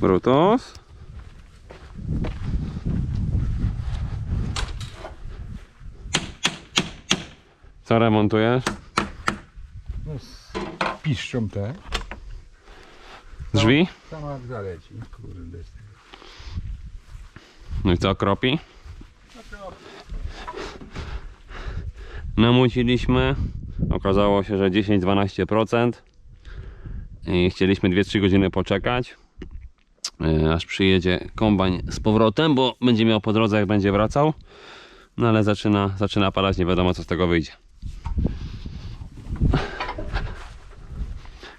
Brutus. Co remontujesz? No, piszczą te. Drzwi? Sama zaleci. Kurde. No i co, kropi? Namuciliśmy. Okazało się, że 10-12%. I chcieliśmy 2-3 godziny poczekać. e, Aż przyjedzie kombajn z powrotem, bo będzie miał po drodze, jak będzie wracał. No ale zaczyna, zaczyna padać, nie wiadomo co z tego wyjdzie.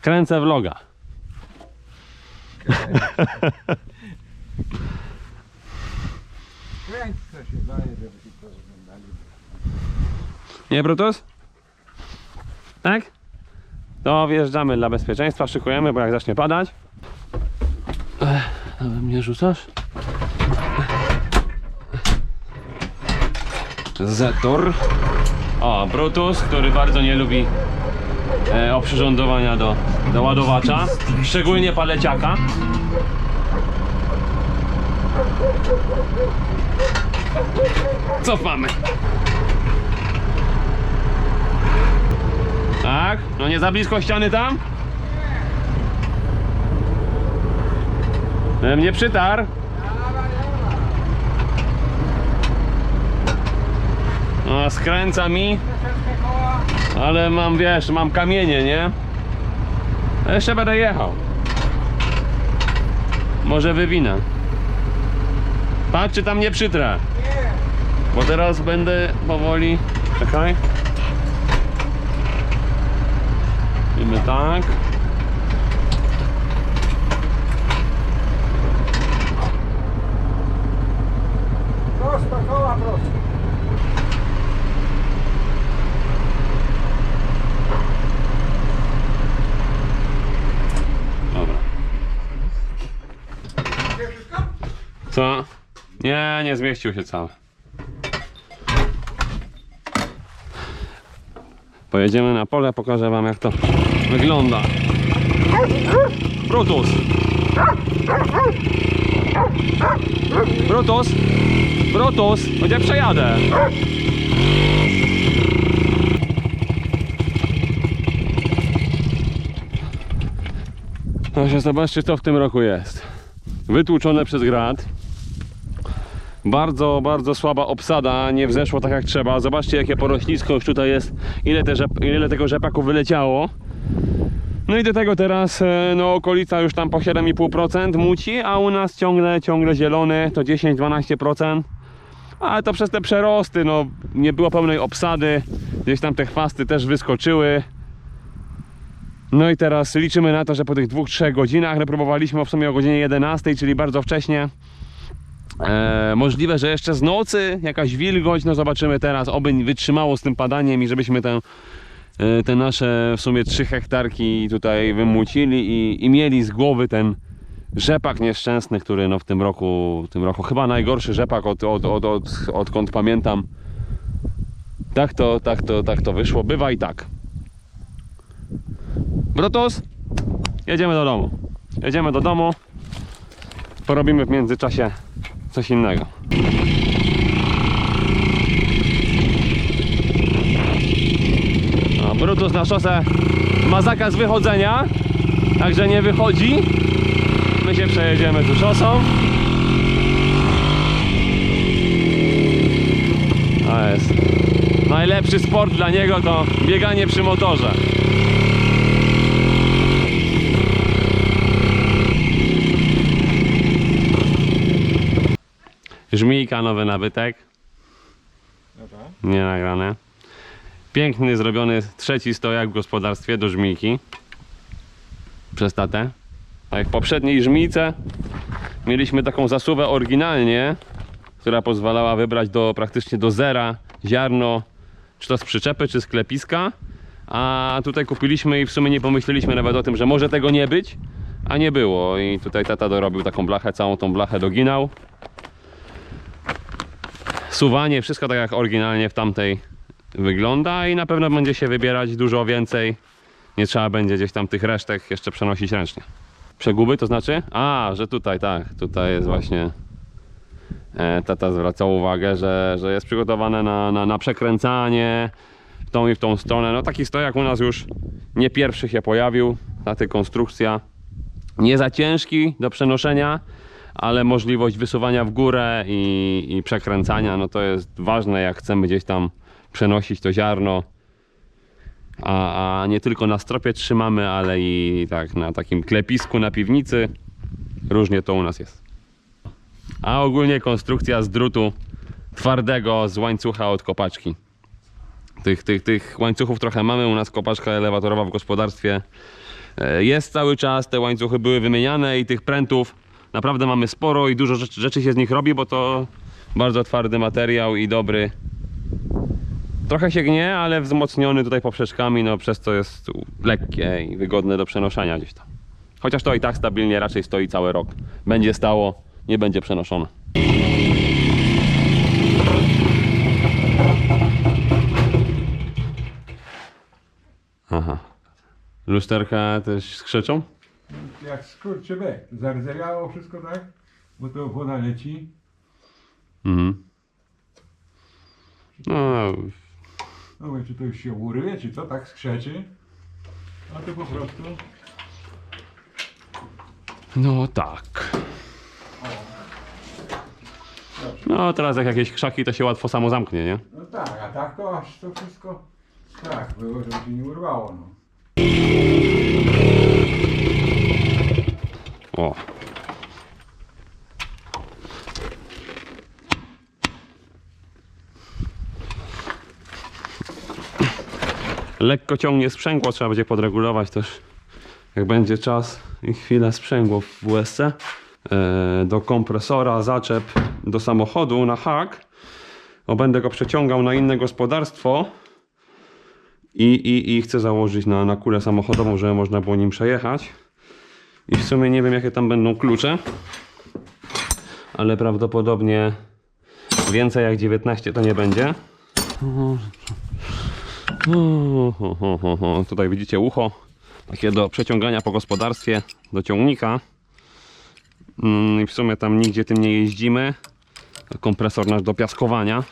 Kręcę vloga. Kręć co się daje, żeby ci to oglądali. Nie, Brutus? Tak? To wjeżdżamy dla bezpieczeństwa, szykujemy, bo jak zacznie padać. Ech, mnie rzucasz? Zetor. O, Brutus, który bardzo nie lubi e, oprzyrządowania do, do ładowacza. Szczególnie paleciaka. Cofamy. Tak? No nie za blisko ściany tam? Nie. Mnie przytarł. No, skręca mi. Ale mam, wiesz, mam kamienie, nie? Jeszcze będę jechał. Może wywinę. Patrz, czy tam nie przytrę. Bo teraz będę powoli... Czekaj. Robimy tak. Prosto, koła prosto. Dobra. Co? Nie, nie zmieścił się cały. Pojedziemy na pole, pokażę wam jak to wygląda. Brutus! Brutus! Brutus! Gdzie przejadę? Proszę zobaczcie co w tym roku jest. Wytłuczone przez grad. Bardzo, bardzo słaba obsada, nie wzeszło tak jak trzeba. Zobaczcie jakie porośnisko już tutaj jest, ile, te rzep, ile tego rzepaku wyleciało. No i do tego teraz e, no okolica już tam po 7,5% muci, a u nas ciągle, ciągle zielony, to 10-12%. Ale to przez te przerosty, no nie było pełnej obsady, gdzieś tam te chwasty też wyskoczyły. No i teraz liczymy na to, że po tych 2-3 godzinach, no próbowaliśmy w sumie o godzinie 11, czyli bardzo wcześnie. E, możliwe, że jeszcze z nocy jakaś wilgoć, no zobaczymy teraz, oby wytrzymało z tym padaniem i żebyśmy tę, te nasze w sumie 3 hektarki tutaj wymucili i, i mieli z głowy ten rzepak nieszczęsny, który no w tym roku, w tym roku chyba najgorszy rzepak od, od, od, od, odkąd pamiętam. Tak to, tak to, tak to wyszło. Bywa i tak. Brutus, jedziemy do domu. Jedziemy do domu. Porobimy w międzyczasie coś innego. No, na szosę ma zakaz wychodzenia, także nie wychodzi. My się przejedziemy tu szosą. To jest najlepszy sport dla niego to bieganie przy motorze. Żmijka, nowy nabytek. Dobra. Nie nagrane. Piękny, zrobiony trzeci stojak w gospodarstwie do żmijki. Przez tatę. A jak w poprzedniej żmijce mieliśmy taką zasuwę oryginalnie, która pozwalała wybrać do praktycznie do zera ziarno, czy to z przyczepy, czy z klepiska. A tutaj kupiliśmy i w sumie nie pomyśleliśmy nawet o tym, że może tego nie być, a nie było. I tutaj tata dorobił taką blachę, całą tą blachę doginał suwanie, wszystko tak jak oryginalnie w tamtej wygląda i na pewno będzie się wybierać dużo więcej nie trzeba będzie gdzieś tam tych resztek jeszcze przenosić ręcznie. Przeguby to znaczy? A, że tutaj, tak, tutaj jest właśnie e, tata zwracał uwagę, że, że jest przygotowane na, na, na przekręcanie w tą i w tą stronę. No taki stojak u nas już nie pierwszy się pojawił, ta ty konstrukcja nie za ciężki do przenoszenia, ale możliwość wysuwania w górę i, i przekręcania, no to jest ważne, jak chcemy gdzieś tam przenosić to ziarno. A, a nie tylko na stropie trzymamy, ale i tak na takim klepisku na piwnicy. Różnie to u nas jest. A ogólnie konstrukcja z drutu twardego z łańcucha od kopaczki. Tych, tych, tych łańcuchów trochę mamy, u nas kopaczka elewatorowa w gospodarstwie e, jest cały czas, te łańcuchy były wymieniane i tych prętów naprawdę mamy sporo i dużo rzeczy, rzeczy się z nich robi, bo to bardzo twardy materiał i dobry. Trochę się gnie, ale wzmocniony tutaj poprzeczkami, no przez co jest lekkie i wygodne do przenoszenia gdzieś tam. Chociaż to i tak stabilnie raczej stoi cały rok. Będzie stało, nie będzie przenoszone. Aha. Lusterka też skrzeczą? Jak skurczybyk. Zardzewiało wszystko tak, bo to woda leci. Mhm. No, No mówię, czy to już się urwie, czy co, tak skrzeczy. A to po prostu... no tak. No teraz jak jakieś krzaki to się łatwo samo zamknie, nie? No tak, a tak to aż to wszystko... Tak, było, żeby się nie urwało, no. O. Lekko ciągnie sprzęgło, trzeba będzie podregulować też jak będzie czas i chwilę sprzęgło w WSC e, do kompresora, zaczep do samochodu na hak. O, będę go przeciągał na inne gospodarstwo i, i, i chcę założyć na, na kulę samochodową, żeby można było nim przejechać. I w sumie nie wiem jakie tam będą klucze. Ale prawdopodobnie więcej jak 19 to nie będzie. Tutaj widzicie ucho. Takie do przeciągania po gospodarstwie, do ciągnika. Mm, I w sumie tam nigdzie tym nie jeździmy. Kompresor nasz do piaskowania.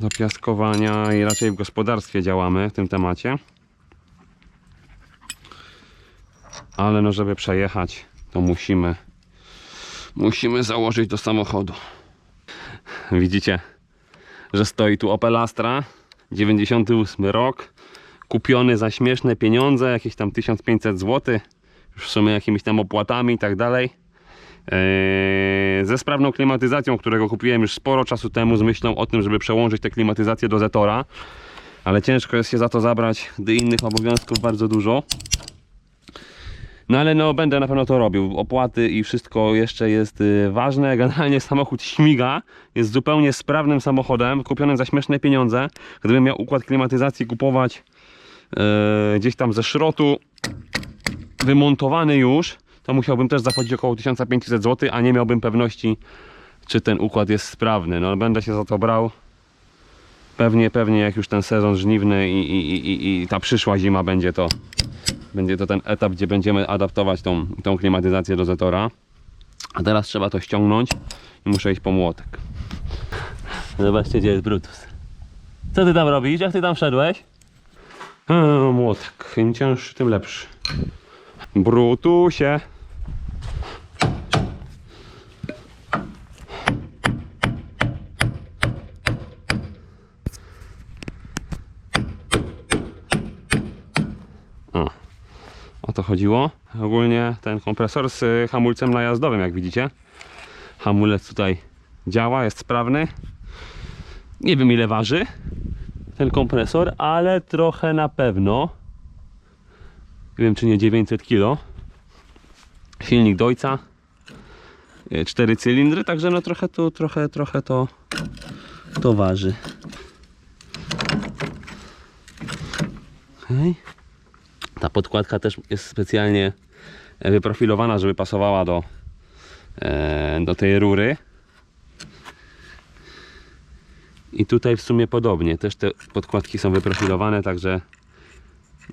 Do piaskowania i raczej w gospodarstwie działamy w tym temacie. ale no żeby przejechać to musimy musimy założyć do samochodu widzicie że stoi tu Opel Astra 98 rok. Kupiony za śmieszne pieniądze jakieś tam 1500 zł już w sumie jakimiś tam opłatami i tak dalej. Eee, ze sprawną klimatyzacją, którego kupiłem już sporo czasu temu z myślą o tym, żeby przełączyć tę klimatyzację do Zetora. Ale ciężko jest się za to zabrać, gdy innych obowiązków bardzo dużo no ale no będę na pewno to robił. Opłaty i wszystko jeszcze jest y, ważne. Generalnie samochód śmiga, jest zupełnie sprawnym samochodem, kupionym za śmieszne pieniądze. Gdybym miał układ klimatyzacji kupować e, gdzieś tam ze szrotu, wymontowany już, to musiałbym też zapłacić około 1500 zł, a nie miałbym pewności, czy ten układ jest sprawny. No będę się za to brał. Pewnie, pewnie jak już ten sezon żniwny i, i, i- i ta przyszła zima będzie to będzie to ten etap, gdzie będziemy adaptować tą, tą klimatyzację do Zetora. A teraz trzeba to ściągnąć i muszę iść po młotek. Zobaczcie, gdzie jest Brutus. Co ty tam robisz? Jak ty tam wszedłeś? A, młotek. Im cięższy, tym lepszy. Brutusie. To chodziło. Ogólnie ten kompresor z hamulcem najazdowym, jak widzicie. Hamulec tutaj działa, jest sprawny. Nie wiem ile waży ten kompresor, ale trochę na pewno. Nie wiem czy nie 900 kg. Silnik Deutza. 4 cylindry, także no trochę to, trochę, trochę to, to waży. Okej. Ta podkładka też jest specjalnie e, wyprofilowana, żeby pasowała do, e, do tej rury. I tutaj w sumie podobnie. Też te podkładki są wyprofilowane, także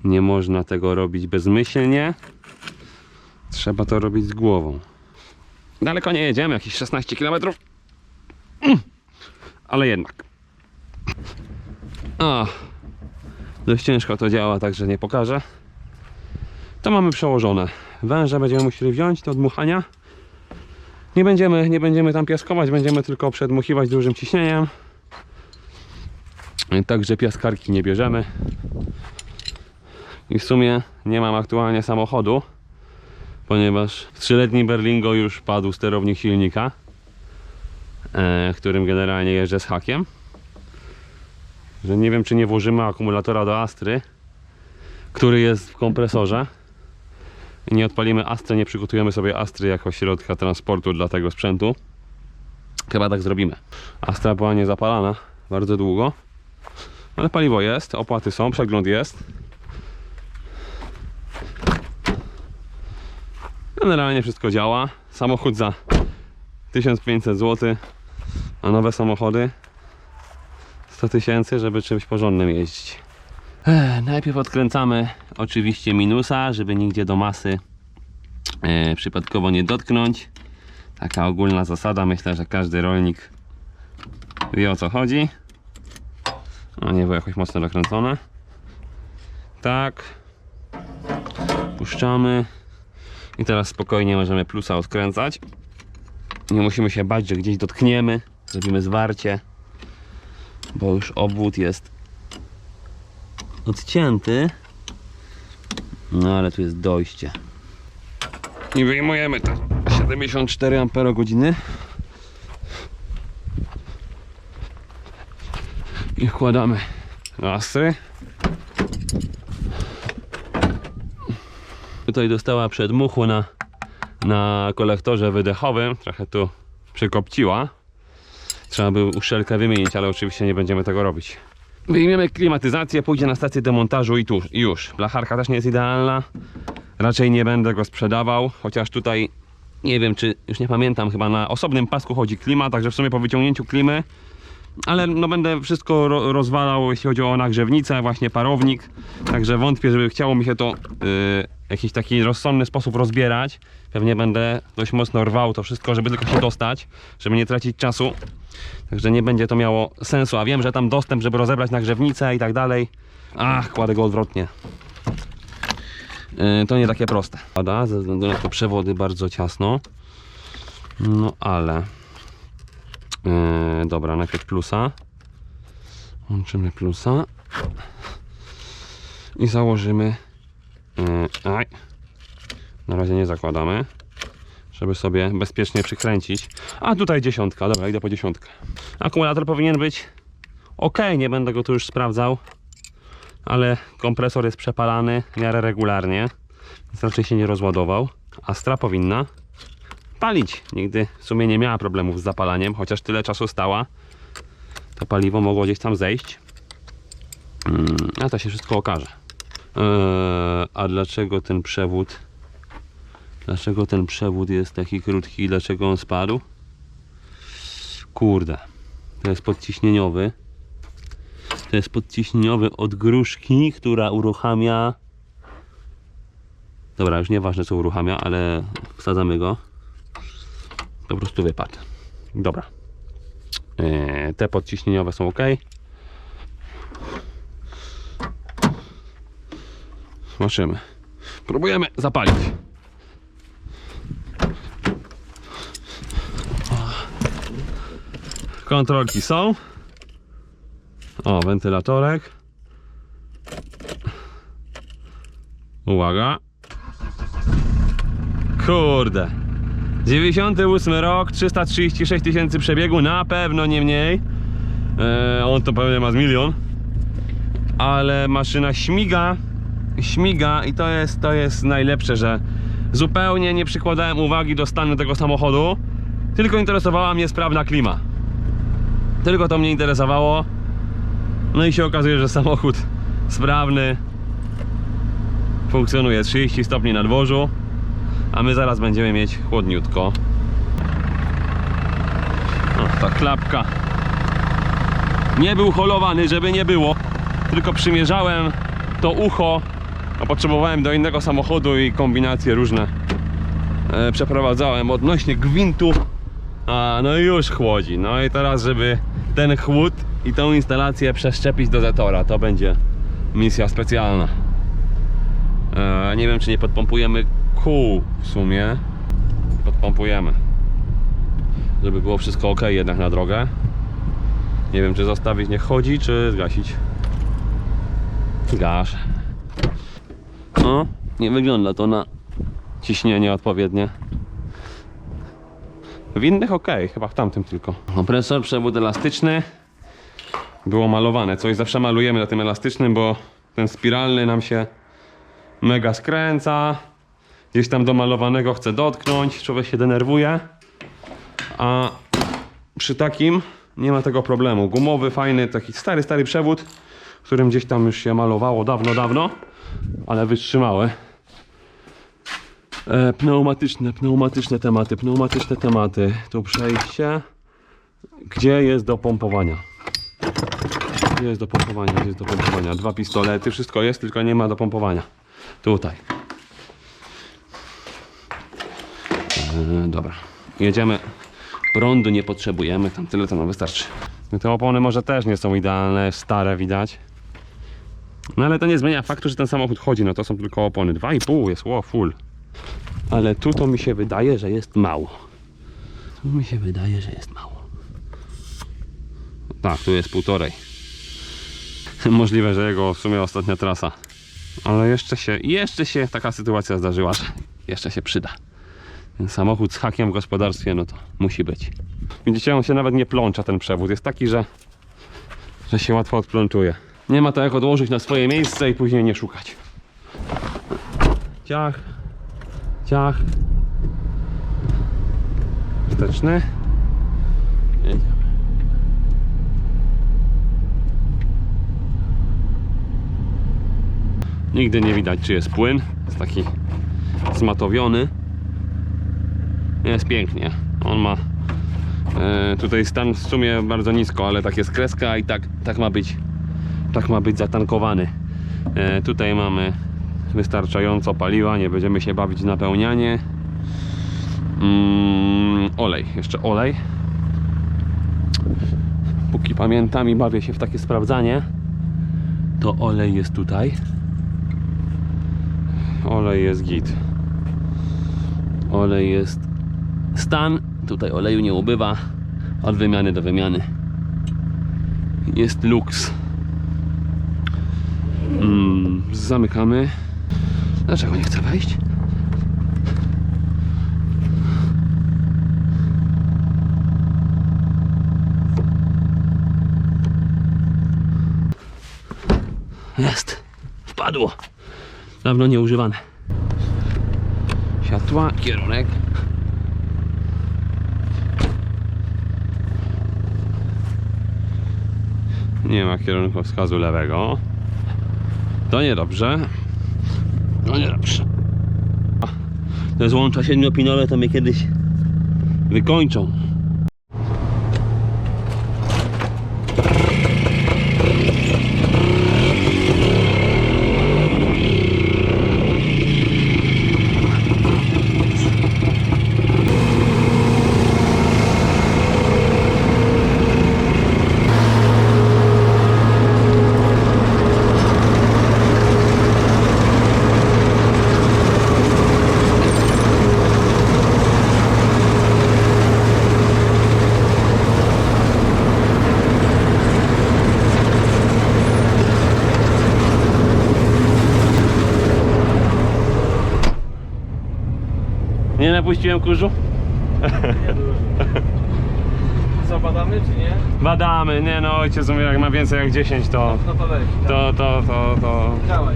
Nie można tego robić bezmyślnie. Trzeba to robić z głową. Daleko nie jedziemy, jakieś 16 km. Ale jednak. A, dość ciężko to działa, także nie pokażę. To mamy przełożone. Węże będziemy musieli wziąć do dmuchania. Nie będziemy, nie będziemy tam piaskować, będziemy tylko przedmuchiwać dużym ciśnieniem. Także piaskarki nie bierzemy. I w sumie nie mam aktualnie samochodu, ponieważ w trzyletnim Berlingo już padł sterownik silnika, e, którym generalnie jeżdżę z hakiem. Że nie wiem, czy nie włożymy akumulatora do Astry, który jest w kompresorze. Nie odpalimy Astry, nie przygotujemy sobie Astry jako środka transportu dla tego sprzętu. Chyba tak zrobimy. Astra była niezapalana bardzo długo. Ale paliwo jest, opłaty są, przegląd jest. Generalnie wszystko działa. Samochód za 1500 zł, a nowe samochody 100 tysięcy, żeby czymś porządnym jeździć. Najpierw odkręcamy oczywiście minusa, żeby nigdzie do masy e, przypadkowo nie dotknąć. Taka ogólna zasada, myślę, że każdy rolnik wie o co chodzi. O, nie było jakoś mocno dokręcone. Tak. Puszczamy. I teraz spokojnie możemy plusa odkręcać. Nie musimy się bać, że gdzieś dotkniemy. Zrobimy zwarcie. Bo już obwód jest odcięty. No ale tu jest dojście. I wyjmujemy te 74 Ah. i wkładamy lasy. Tutaj dostała przedmuchu na, na kolektorze wydechowym, trochę tu przykopciła. Trzeba by uszczelkę wymienić, ale oczywiście nie będziemy tego robić. Wyjmiemy klimatyzację, pójdzie na stację demontażu i tu już. Blacharka też nie jest idealna. Raczej nie będę go sprzedawał, chociaż tutaj nie wiem, czy już nie pamiętam, chyba na osobnym pasku chodzi klima, także w sumie po wyciągnięciu klimy ale no będę wszystko ro rozwalał, jeśli chodzi o nagrzewnicę, właśnie parownik. Także wątpię, żeby chciało mi się to w jakiś taki rozsądny sposób rozbierać. Pewnie będę dość mocno rwał to wszystko, żeby tylko się dostać, żeby nie tracić czasu. Także nie będzie to miało sensu. A wiem, że tam dostęp, żeby rozebrać nagrzewnicę i tak dalej. Ach, kładę go odwrotnie. Yy, to nie takie proste. Pada, ze względu na to przewody bardzo ciasno. No ale Yy, dobra, najpierw plusa. Łączymy plusa. I założymy. Yy, aj. Na razie nie zakładamy. Żeby sobie bezpiecznie przykręcić. A tutaj dziesiątka, dobra, idę po dziesiątkę. Akumulator powinien być ok, nie będę go tu już sprawdzał. Ale kompresor jest przepalany w miarę regularnie. Więc raczej się nie rozładował. Astra powinna palić. Nigdy w sumie nie miała problemów z zapalaniem, chociaż tyle czasu stała. To paliwo mogło gdzieś tam zejść. Mm, a to się wszystko okaże. Eee, a dlaczego ten przewód dlaczego ten przewód jest taki krótki dlaczego on spadł? Kurde. To jest podciśnieniowy. To jest podciśnieniowy od gruszki, która uruchamia Dobra, już nieważne co uruchamia, ale wsadzamy go po prostu wypadł. Dobra. Eee, te podciśnieniowe są ok. Zobaczymy. Próbujemy zapalić. Kontrolki są. O, wentylatorek. Uwaga. Kurde. 98 rok, 336 tysięcy przebiegu, na pewno nie mniej. E, on to pewnie ma z milion. Ale maszyna śmiga, śmiga i to jest, to jest najlepsze, że zupełnie nie przykładałem uwagi do stanu tego samochodu, tylko interesowała mnie sprawna klima. Tylko to mnie interesowało. No i się okazuje, że samochód sprawny, funkcjonuje 30 stopni na dworzu a my zaraz będziemy mieć chłodniutko. O, ta klapka. Nie był holowany, żeby nie było, tylko przymierzałem to ucho a potrzebowałem do innego samochodu i kombinacje różne e, przeprowadzałem odnośnie gwintu. A no już chłodzi. No i teraz, żeby ten chłód i tą instalację przeszczepić do Zetora, to będzie misja specjalna. E, nie wiem, czy nie podpompujemy kół w sumie. Podpompujemy. Żeby było wszystko ok jednak na drogę. Nie wiem, czy zostawić niech chodzi, czy zgasić. Gasz. No, nie wygląda to na ciśnienie odpowiednie. W innych ok, chyba w tamtym tylko. Kompresor, przewód elastyczny. Było malowane. Coś zawsze malujemy na tym elastycznym, bo ten spiralny nam się mega skręca. Gdzieś tam do malowanego chce dotknąć, człowiek się denerwuje. A przy takim nie ma tego problemu. Gumowy, fajny, taki stary, stary przewód, którym gdzieś tam już się malowało dawno, dawno, ale wytrzymały. E, pneumatyczne, pneumatyczne tematy, pneumatyczne tematy. Tu przejście. Gdzie jest do pompowania? Gdzie jest do pompowania? Gdzie jest do pompowania? Dwa pistolety, wszystko jest, tylko nie ma do pompowania. Tutaj. E, dobra. Jedziemy. Prądu nie potrzebujemy, tam tyle to nam wystarczy. No Te opony może też nie są idealne, stare widać. No ale to nie zmienia faktu, że ten samochód chodzi, no to są tylko opony. 2,5 jest, ło, full. Ale tu to mi się wydaje, że jest mało. Tu mi się wydaje, że jest mało. Tak, tu jest półtorej. Możliwe, że jego w sumie ostatnia trasa. Ale jeszcze się, jeszcze się taka sytuacja zdarzyła, że jeszcze się przyda. Samochód z hakiem w gospodarstwie, no to musi być. Widzicie, on się nawet nie plącza ten przewód. Jest taki, że, że się łatwo odplączuje. Nie ma to jak odłożyć na swoje miejsce i później nie szukać. Ciach. Ciach. Wsteczny. Nigdy nie widać, czy jest płyn. Jest taki zmatowiony. Jest pięknie. On ma e, tutaj stan w sumie bardzo nisko, ale tak jest kreska i tak, tak ma być tak ma być zatankowany. E, tutaj mamy wystarczająco paliwa, nie będziemy się bawić w napełnianie. Mm, olej, jeszcze olej. Póki pamiętam i bawię się w takie sprawdzanie, to olej jest tutaj. Olej jest git. Olej jest stan. Tutaj oleju nie ubywa. Od wymiany do wymiany. Jest luks. Mm, zamykamy. Dlaczego nie chce wejść? Jest. Wpadło. Dawno nieużywane. Światła, kierunek. Nie ma kierunkowskazu lewego. To niedobrze. To niedobrze. Te złącza siedmiopinowe to mnie kiedyś wykończą. Nie napuściłem kurzu? Zabadamy czy nie? Badamy, nie no ojciec mówi jak ma więcej jak 10 to No to weź. to to to to Działaj.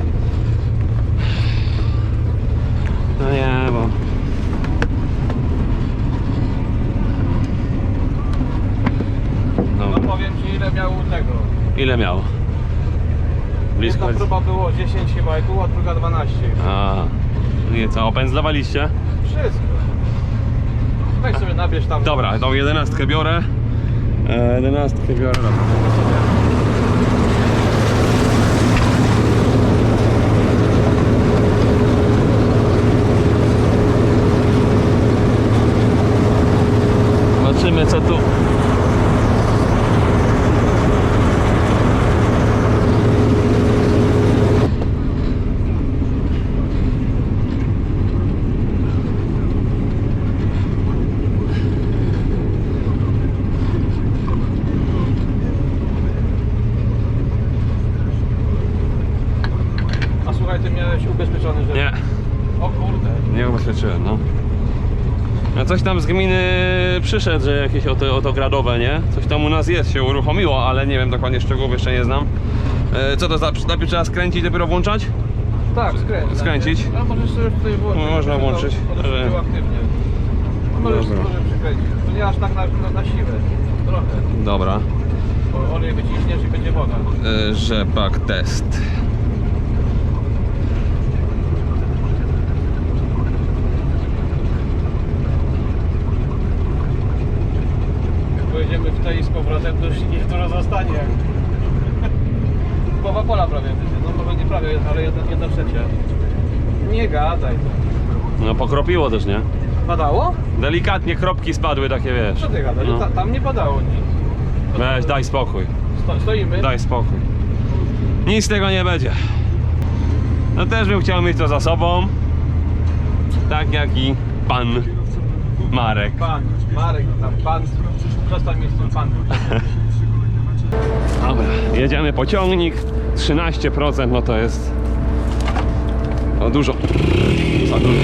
no nie bo No no, powiem ci ile miał tego. ile miał? Blisko Jedna próba było 10 chyba i tu, a druga 12. A, nie co, opędzlowaliście? Wszystko. Weź sobie nabierz tam. Dobra, tą jedenastkę biorę. E, jedenastkę biorę. Dobra. Ale ty miałeś ubezpieczony, że... Nie, O kurde. nie ubezpieczyłem, no. A coś tam z gminy przyszedł, że jakieś oto, otogradowe, nie? Coś tam u nas jest, się uruchomiło, ale nie wiem dokładnie szczegółów, jeszcze nie znam. E, co to za, najpierw trzeba skręcić, dopiero włączać? Tak, skręć. Skręcić? A możesz sobie tutaj włączyć. No, można włączyć. To, to, to aktywnie. Możesz, Dobra. możesz przykręcić. To nie aż tak na, na, na siłę. Trochę. Dobra. Bo olej wyciśniesz i będzie woda. E, rzepak test. W tej z powrotem, to już niech to zostanie. Połowa pola prawie będzie. No może nie prawie, ale jedna, jedna trzecia. Nie gadaj. No pokropiło też, nie? Padało? Delikatnie kropki spadły takie, wiesz. Co ty gadasz? No. Ta, tam nie padało nic. Weź, daj spokój. Sto, stoimy. Daj spokój. Nic z tego nie będzie. No też bym chciał mieć to za sobą. Tak jak i pan Marek. Pan, Marek, tam pan. Przestań mi z. Dobra, jedziemy pociągnik. 13% no to jest. No dużo. Za dużo.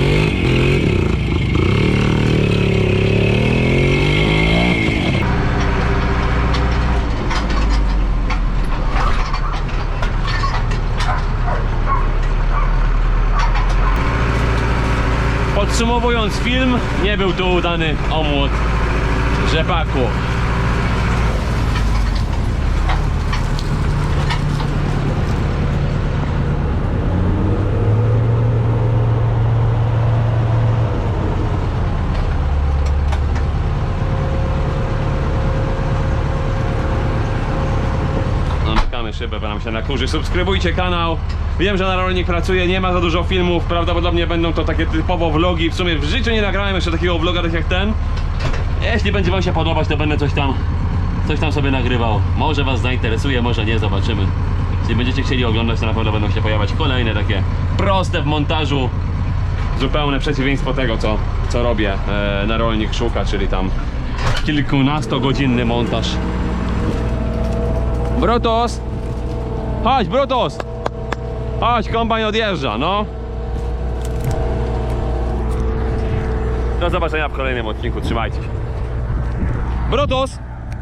Podsumowując film, nie był to udany omłot rzepaku. Zamykamy szybę, bo nam się nakurzy. Subskrybujcie kanał. Wiem, że na rolnik pracuje, nie ma za dużo filmów. Prawdopodobnie będą to takie typowo vlogi. W sumie w życiu nie nagrałem jeszcze takiego vloga tak jak ten. Jeśli będzie wam się podobać, to będę coś tam coś tam sobie nagrywał. Może was zainteresuje, może nie, zobaczymy. Jeśli będziecie chcieli oglądać, to na pewno będą się pojawiać kolejne takie proste w montażu. Zupełne przeciwieństwo tego, co, co robię e, na rolnik szuka, czyli tam kilkunastogodzinny montaż. Brutus! Chodź, Brutus! Chodź, kombajn odjeżdża, no. Do zobaczenia w kolejnym odcinku, trzymajcie się. Brutus!